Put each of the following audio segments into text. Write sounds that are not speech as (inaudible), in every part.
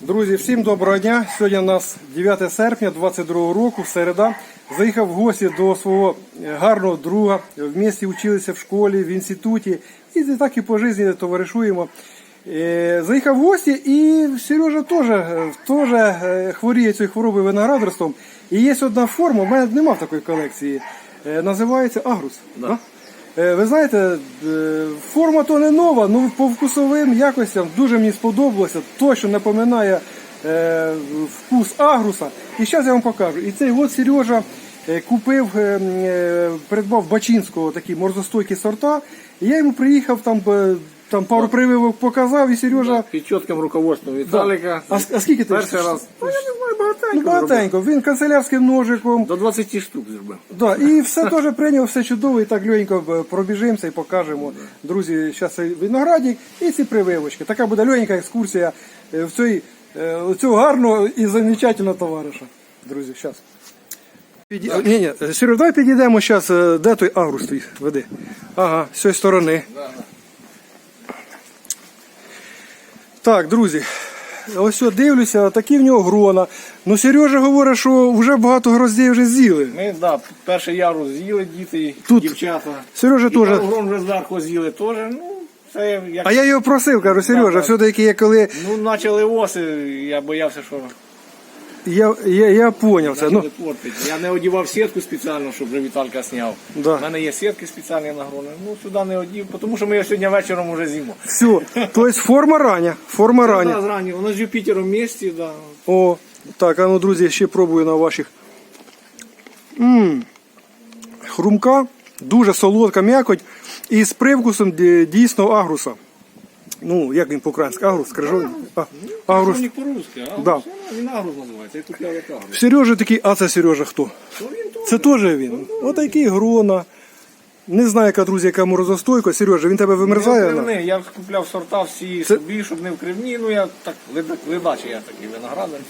Друзі, всім доброго дня. Сьогодні у нас 9 серпня 22 року, середа. Заїхав в гості до свого е, гарного друга. В місті вчилися в школі, в інституті. І так і по житті товаришуємо. Е, Заїхав в гості і Сережа теж, е, теж хворіє цією хворобою виноградарством. І є одна форма, в мене немає такої колекції. Називається агрус. Да? Е, Ви знаєте, е, форма то не нова, але по вкусовим якостям дуже мені сподобалося. Точно напоминає е, вкус агруса. І зараз я вам покажу. І цей от Сережа купив, придбав Бачинського такі морзостойкі сорта. І я йому приїхав там. Там пару прививок показав, і Сережа. Під чітким руководством Віталіка. А, а скільки ти? Перший раз. Ну, я не знаю, багатенько. Ну, багатенько. Він канцелярським ножиком. До 20 штук зробив. Да, і все теж прийняв, все чудово, і так легенько е, пробіжимося і покажемо. Друзі, зараз цей виноградник і ці прививочки. Така буде легенька екскурсія е, в цей, е, у цього гарного і замечательного товариша. Друзі, зараз. Піді... Ні, ні, Серега, давай підійдемо зараз, де той агрус твій веди. Ага, з цієї сторони. Так, друзі, ось от дивлюся, такі в нього грона. Ну, Сережа говорить, що вже багато гроздей вже з'їли. Ми, да, перший ярус з'їли діти, Тут дівчата. Сережа теж. грон вже зверху з'їли теж. Ну, це як... А я його просив, кажу, Сережа, все-таки я коли. Ну, почали оси, я боявся, що Я, я, я поняв це. Ну, почали портити. Я не одівав сітку спеціально, щоб вже Віталька зняв. Да. У мене є сітки спеціальні на грони. Ну, сюди не одів, тому що ми його сьогодні вечором вже з'їмо. все. Тобто форма рання. Форма Да, рання. зрані. Воно з Юпітером в місті, да. О, так, а ну, друзі, ще пробую на ваших. Мм. Хрумка, дуже солодка м'якоть і з привкусом ді- дійсно агруса. Ну, як він по-українськи? Агрус, крижовий? А, агрус. Агрус. по-русски, а Да. він агрус називається, я тут як агрус. Сережа такий, а це Сережа хто? Ну, він. Це теж він. Отакий грона. Не знаю, яка, друзі, яка морозостойка. Сережа, він тебе вимерзає? Не на? вкривний. Я купляв сорта всі Це- собі, щоб не вкривні. Ну я так ледачий я такий виноградар.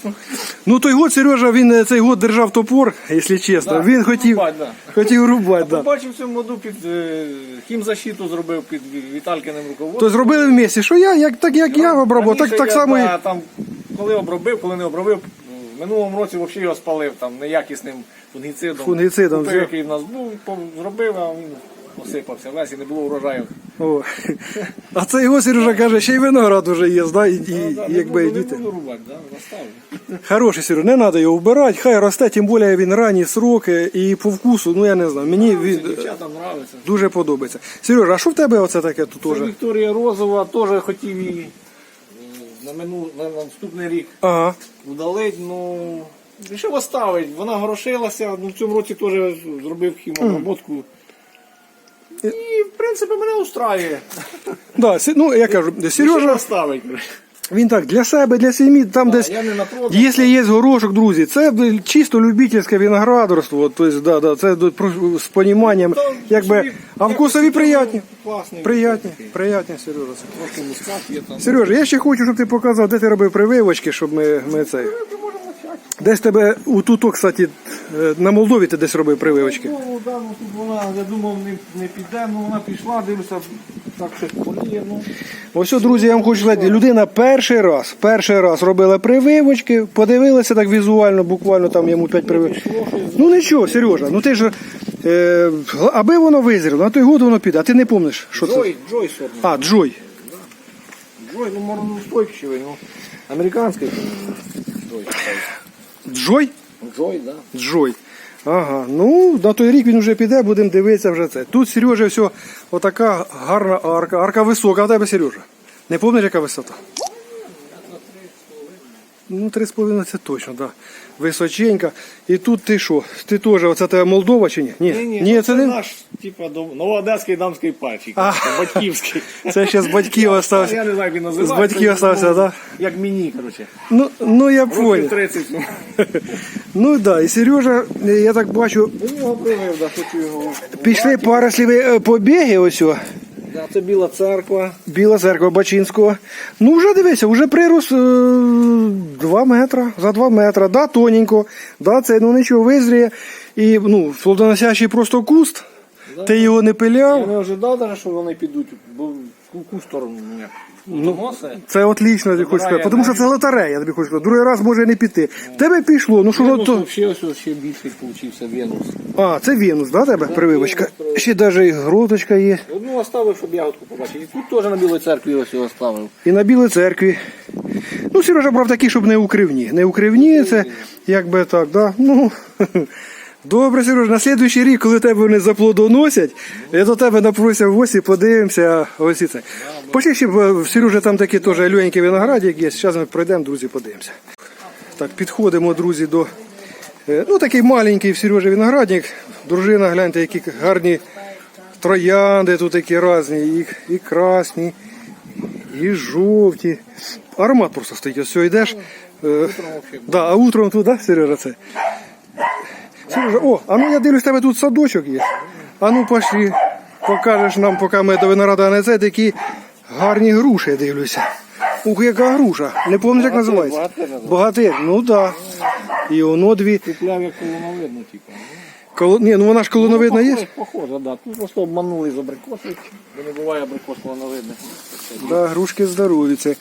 Ну той год Сережа він е, цей год держав топор, якщо чесно. Да, він хотів, рубать, да. хотів рубати. Да. Побачив в цьому году під е, хімзащиту зробив під Віталькиним руководством. То зробили в місті, що я, як так як я обрабав, так, так само да, там, коли обробив, коли не обробив, в минулому році взагалі його спалив там неякісним фунгіцидом. Фунгіцидом Купив, який в нас був, зробив, а він посипався весь і не було врожаю. О. А це його Сережа каже, ще й виноград уже є, да, і, і, Ну, да, і не якби і буду, не буду рубати, да, заставлю. Хороший Сережа, не треба його вбирати, хай росте, тим більше він ранні сроки і по вкусу, ну я не знаю, мені він Дівчатам нравиться. дуже подобається. Сережа, а що в тебе оце таке тут Це теж? Вікторія Розова теж хотів її на, мину, на наступний рік Ага. вдалить, ну рішив оставити. Вона горошилася, ну, в цьому році теж зробив хімообробку. І, в принципі, мене устраює. Да, ну я кажу, Рішив оставить. Він так для себе, для сім'ї, там десь. Якщо є горошок, друзі, це чисто любительське виноградарство, тобто, да, да, це до- про- з поніманням, То якби, а вкусові приятні. Приятні, приятні, Сережа. Сережа, я ще хочу, щоб ти показав, де ти робив прививочки, щоб ми, ми цей. Десь тебе у тут, кстати, е, на Молдові ти десь робив прививочки. Ну, да, ну, тут вона, я думав, не, не піде, ну вона пішла, дивлюся, так щось поліє, ну. Ось, о, друзі, я вам хочу сказати, людина перший раз, перший раз робила прививочки, подивилася так візуально, буквально там йому 5 прививок. Ну нічого, Сережа, ну ти ж, е, аби воно визріло, на той год воно піде, а ти не пам'ятаєш, що це? Джой, Джой сорт. А, Джой. Джой, ну, може, устойчивий, ну. Американський. Джой. Джой? Джой, да. Джой. Ага, ну на той рік він вже піде, будемо дивитися вже це. Тут Сережа все, отака гарна арка. Арка висока, а в тебе Сережа. Не пам'ятаєш, яка висота? Ну, 3,5 це точно, так. Да. Височенька. І тут ти що? Ти теж, оце тебе Молдова чи ні? Ні, Ні, ні, ну, це не. наш, типа, новоодеський дамський пальчик. А. Батьківський. (laughs) Це ще з батьків Я остався. не знаю, як він називається. З батьків остався, ну, так? Як мені, коротше. Ну, ну я понял. 30. (laughs) ну. Ну так, да. і Сережа, я так бачу, До нього привив, да, хочу його. пішли паросліві е, побіги ось. Да, це біла церква. Біла церква Бачинського. Ну, вже дивися, вже прирос 2 метра, за 2 метра, да, тоненько, да, це ну нічого визріє. І ну, плодоносящий просто куст, ти його не Я пиляв. не ожидав, навіть, що вони підуть, бо в яку сторону, ну. Це отлично, я тобі хочу сказати, тому що це лотерея, я тобі хочу сказати. Другий раз може не піти. Тебе пішло, ну що ж то. ось ось ще більший получився Венус. А, це Венус, да, тебе? Прививочка. Ще навіть і гроточка є. Одну оставив, щоб ягодку побачити. І тут теж на білій церкві ось його оставив. І на Білій церкві. Ну, Сережа брав такі, щоб не у кривні. Не у кривні, це якби так, да? Ну. (laughs) Добре, Сережа, на слідуючий рік, коли тебе вони заплодоносять, я до тебе напрося в гості, подивимося, ось і це. Пошли ще в Сережа там такі теж легенький виноградик є. Зараз ми пройдемо, друзі, подивимося. Так, підходимо, друзі, до. е, Ну, такий маленький в Сережі виноградник. Дружина, гляньте, які гарні троянди тут такі різні, і, і красні, і жовті. Аромат просто стоїть. Ось все, йдеш. Е, да, а утром тут, да, Сережа, це? Сережа, о, а ну я дивлюсь, тебе тут садочок є. А ну пошли, покажеш нам, поки ми до винограда не це, такі гарні груші, дивлюся. Ух, яка груша. Не пам'ятаю, як називається. Багатир, ну так. Да. І воно дві. Купляв як колоновидно, типу. Коло... Ні, ну вона ж колоновидна є. Похоже, Похоже, да. Тут просто обманули з абрикоси, бо не буває абрикос колоновидних. Да, грушки здорові. Це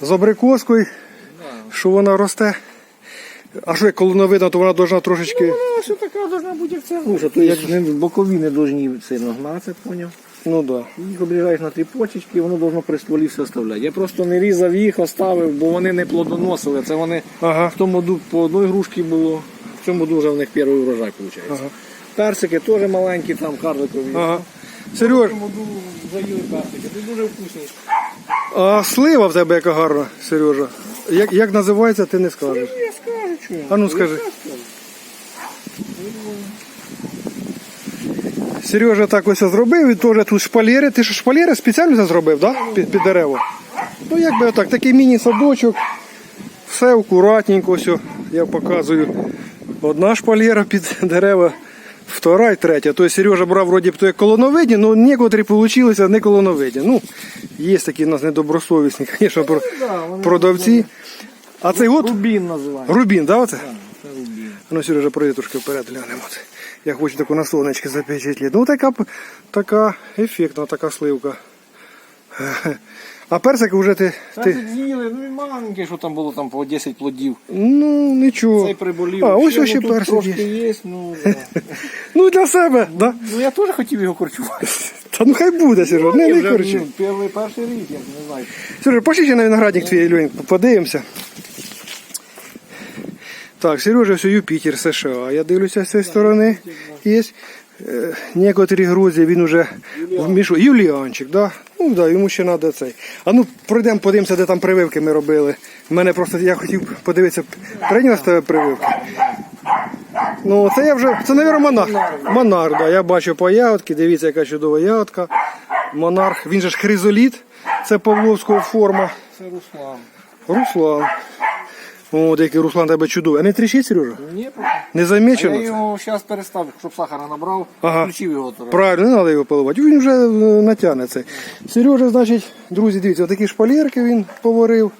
з абрикоскою, що вона росте. А що як колоновидна, то вона должна трошечки. Вона ось така должна бути як ця груша. То як не, бокові не должні сильно гнатися, поняв? Ну да. Їх обріжаєш на три почечки, воно должно при стволі все оставляти. Я просто не різав їх, оставив, бо вони не плодоносили. Це вони Ага. в тому году по одній грушці було, в цьому году вже в них перший урожай виходить. Ага. Персики теж маленькі, там карликові. Ага. В Сереж, цьому году заїли персики. Ти дуже вкусні. а слива в тебе яка гарна, Сережа. Як, як називається, ти не скажеш. А ну, скажи. Сережа так ось зробив, і теж тут шпалери. Ти що шпалери спеціально це зробив, да? Під, під дерево? Ну якби отак, такий міні-садочок, все акуратненько, все, я показую. Одна шпалера під дерева, втора і третя. Тобто Сережа брав вроді б то як колоновидні, але некоторі вийшли не колоновидні. Ну, є такі у нас недобросовісні, (laughs) звісно, вони продавці. А цей от? Рубін називається. Рубін, да, оце? Це рубін. Ну, Сережа, пройди трошки вперед, глянемо. Я хочу таку на сонечки запечатліти. Ну, така, така ефектна така сливка. А персик вже ти. Це ти... з'їли, ну і маленький, що там було там по 10 плодів. Ну, нічого. Цей приболів. А, ось Ще, ще ну, персик трошки є. є. Ну, да. (laughs) Ну, для себе, да? ну я теж хотів його корчувати. (laughs) Та ну хай буде, Сережа, не, Я не вже, корчи. ну, перший, перший рік, я не знаю. Сережа, пошли ще на виноградник твій, Льонь, подивимося. Так, Сережа, все Юпітер, США. Я дивлюся з цієї сторони. Є. Е, Некоторі грузі він уже вмішує. Юліанчик, да? Ну да, йому ще треба цей. А ну пройдемо, подивимося, де там прививки ми робили. Мене просто я хотів подивитися, приніс тебе прививки. Ну, це я вже. Це, мабуть, монарх. Монарх, да. Я бачу по ягодці, дивіться, яка чудова ягодка. Монарх, він же ж хризоліт, це Павловського форма. Це Руслан. Руслан. О, який Руслан тебе чудовий. А не тріщить, Сережа? Ні, Не а замічено? я це? його зараз перестав, щоб сахара набрав, Ага. включив його тоді. Правильно, не треба його поливати. Він вже е, натягне це. Сережа, значить, друзі, дивіться, такі шпалерки він поварив.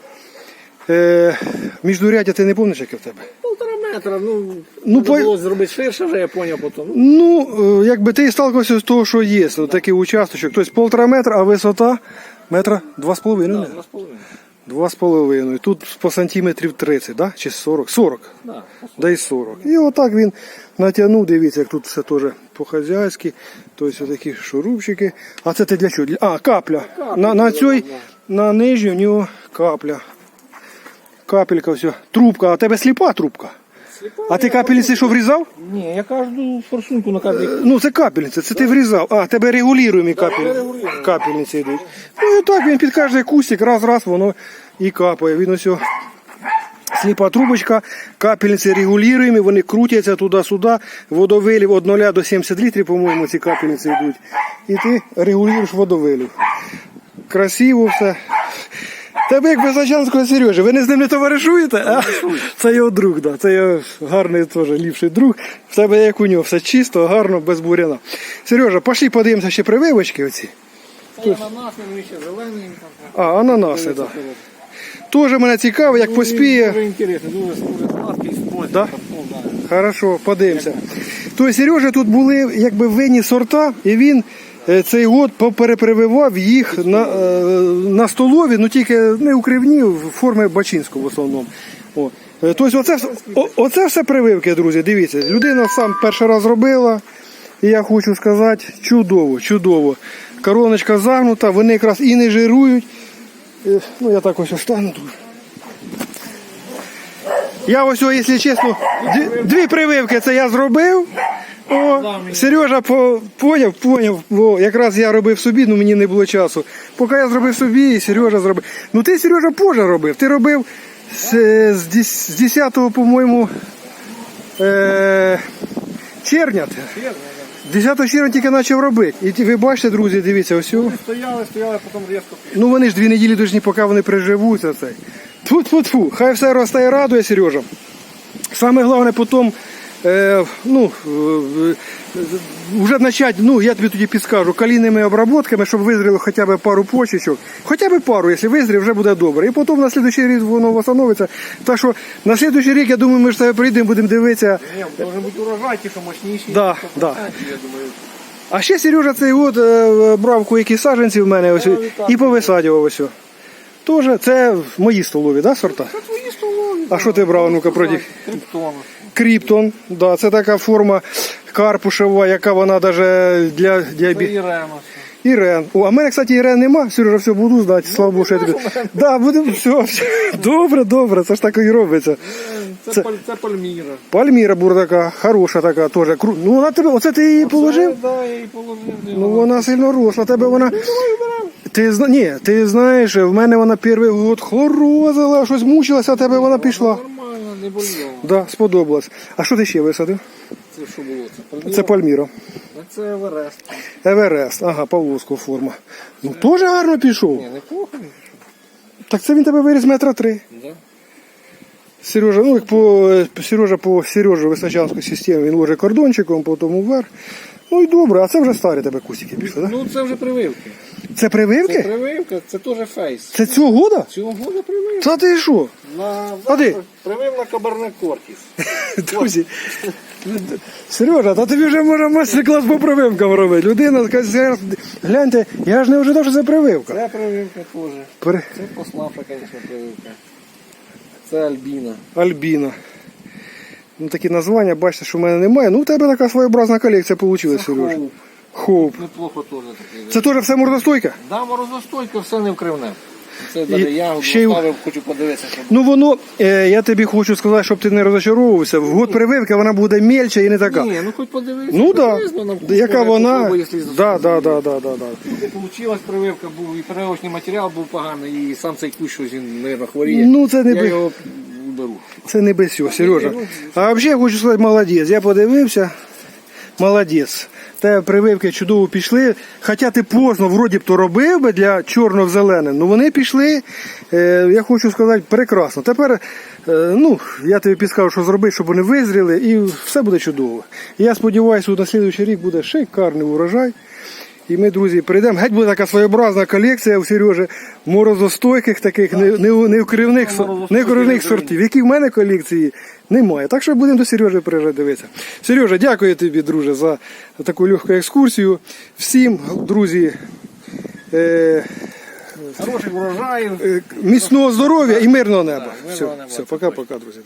Е, міждурядя ти не пам'ятаєш, яке в тебе? Полтора метра, ну, Ну, по- було зробити ширше, вже я зрозумів потім. Ну, Ну, е, якби ти сталкивався з того, що є, ну, такий участочок. Тобто полтора метра, а висота метра два з половиною. два з половиною. Два з половиною. Тут по сантиметрів 30, да? чи 40? 40. Да. Десь 40. І отак він натягнув, дивіться, як тут все теж по-хазяйськи. Тобто такі шурупчики. А це ти для чого? А, капля. На, на цій, на нижній у нього капля. Капелька, все. Трубка, а тебе сліпа трубка. А ти капельниці що врізав? Ні, я кожну форсунку на кожній Ну, це капельниця, це ти врізав. А, тебе регулюємі капель... регулюємо. капельниці йдуть. Ну і так він під кожний кустик, раз-раз воно і капає. Він ось сліпа трубочка, капельниці регулюємі, вони крутяться туди-сюди, водовилів від 0 до 70 літрів, по-моєму, ці капельниці йдуть. І ти регулюєш водовилів. Красиво все. Тебе як Безачанського Сережі, ви не з ним не товаришуєте? А? Це його друг, да. це його гарний теж ліпший друг. В тебе як у нього, все чисто, гарно, без буряна. Сережа, пошли подивимося ще прививочки оці. Це ананас, він ще зелений. Там, А, ананаси, так. Да. Теж мене цікаво, як поспіє. Дуже інтересно, дуже, сладкий, спросить. Да? Ну. Хорошо, подивимося. Тобто Сережа тут були якби винні сорта, і він цей год поперепрививав їх на, е, на столові, ну тільки не у кривні, в формі бачинського в основному. О. Е, Тобто оце, оце все прививки, друзі. Дивіться, людина сам перший раз робила. І я хочу сказати, чудово, чудово. Короночка загнута, вони якраз і не жирують. Е, Ну, я так ось остану тут. Я ось, якщо чесно, дві прививки це я зробив. Сережа по, поняв, поняв. О, якраз я робив собі, ну мені не було часу. Поки я зробив собі, і Сережа зробив. Ну ти, Сережа, позже робив. Ти робив з, е, з, з 10-го, по-моєму, е, червня. 10 червня тільки почав робити. І ви бачите, друзі, дивіться, ось. о. Стояли, стояли, потім різко Ну вони ж дві неділі дожні, поки вони приживуться. Цей. тфу тфу тфу Хай все росте і радує, Сережа. Саме головне потім, е, ну, е, вже почати, ну я тобі тоді підскажу, калійними обработками, щоб визріло хоча б пару почечок. Хоча б пару, якщо визрів, вже буде добре. І потім на слідуючий рік воно восстановиться. Так що на слідуючий рік, я думаю, ми ж тебе прийдемо, будемо дивитися. Ні, може бути урожай, ті, що мощніші. Да, да. Я думаю, А ще Сережа цей от е, брав які саджанці в мене ось, і повисадював ось. Тоже це мої столові, да, сорта? Це. А що ти брав, ну-ка, проти? Криптон. Кріптон, да, це така форма карпушева, яка вона даже для Це. Ірема. Ірен. О, а в мене, кстати, Ірен нема. Сережа, все буду знати. Слава Богу, що я тобі. Да, буде все, все. Добре, добре, це ж так і робиться. Це, Паль- це Пальміра. Пальміра буде така, хороша така, теж. кру- Ну, вона тебе, оце ти її положив? Це, да, я її положив. Ну вона сильно росла, тебе вона. Ти зна... Ні, ти знаєш, в мене вона перший год хлорозила, щось мучилася, а тебе вона пішла. Нормально, не боліло. Да, сподобалось. А що ти ще висадив? Це що було? Це Пальміра? Це Пальміра. Це Еверест. Еверест, ага, Павловського форма. Ну теж гарно пішов. Ні, неплохо. Так це він тебе виріс метра три. Да. Сережа, ну як по Сережа по Сережу Височанську систему він ложить кордончиком, потім вверх. Ну і добре, а це вже старі тебе кусики пішли, так? Ну це вже прививки. Це прививки? Це прививка, це теж фейс. Це цього года? Цього года прививка. Та ти що? На, А? Привив на Кабарне Кортіс. (laughs) Друзі, Сережа, та тобі вже може майстер-клас по прививкам робити. Людина каже, гляньте, я ж не ожидав, що це прививка. Це прививка теж. При... Це послабша, звісно, прививка. Це Альбіна. Альбіна. Ну, такі названня, бачите, що в мене немає. Ну, у тебе така своєобразна колекція вийшла, Сережа. Хоуп. Неплохо теж такий. Це теж все мордостойка? Да, морозостойка, все не вкривне. Це І навіть ягоду ще й- хочу подивитися, щоб Ну воно, е, я тобі хочу сказати, щоб ти не розочаровувався. В год прививки вона буде мельче і не така. Ні, ну хоч подивитися. Ну приблизно на Яка вона? якщо Да, да, да, да, да, да. Получилась прививка, був і переочний матеріал був поганий, і сам цей кущ щось він, мабуть, хворіє. Ну, це не Я би- його уберу. Це не без цього, Сережа. А взагалі я хочу сказати, молодець. Я подивився. Молодець. Те прививки чудово пішли. Хоча ти поздно вроді б то робив би для чорно в зелене, ну вони пішли, е, я хочу сказати, прекрасно. Тепер е, ну, я тобі підскажу, що зробити, щоб вони визріли, і все буде чудово. І я сподіваюся, на наступний рік буде шикарний урожай. І ми, друзі, прийдемо. Геть буде така своєобразна колекція у Сережі морозостойких таких, не, не, не не сортів, які в мене колекції немає. Так що будемо до Сережі приїжджати дивитися. Сережа, дякую тобі, друже, за таку легку екскурсію. Всім, друзі, е, Хороших урожаїв. е, міцного здоров'я і мирного неба. мирного все, неба, все, пока-пока, друзі.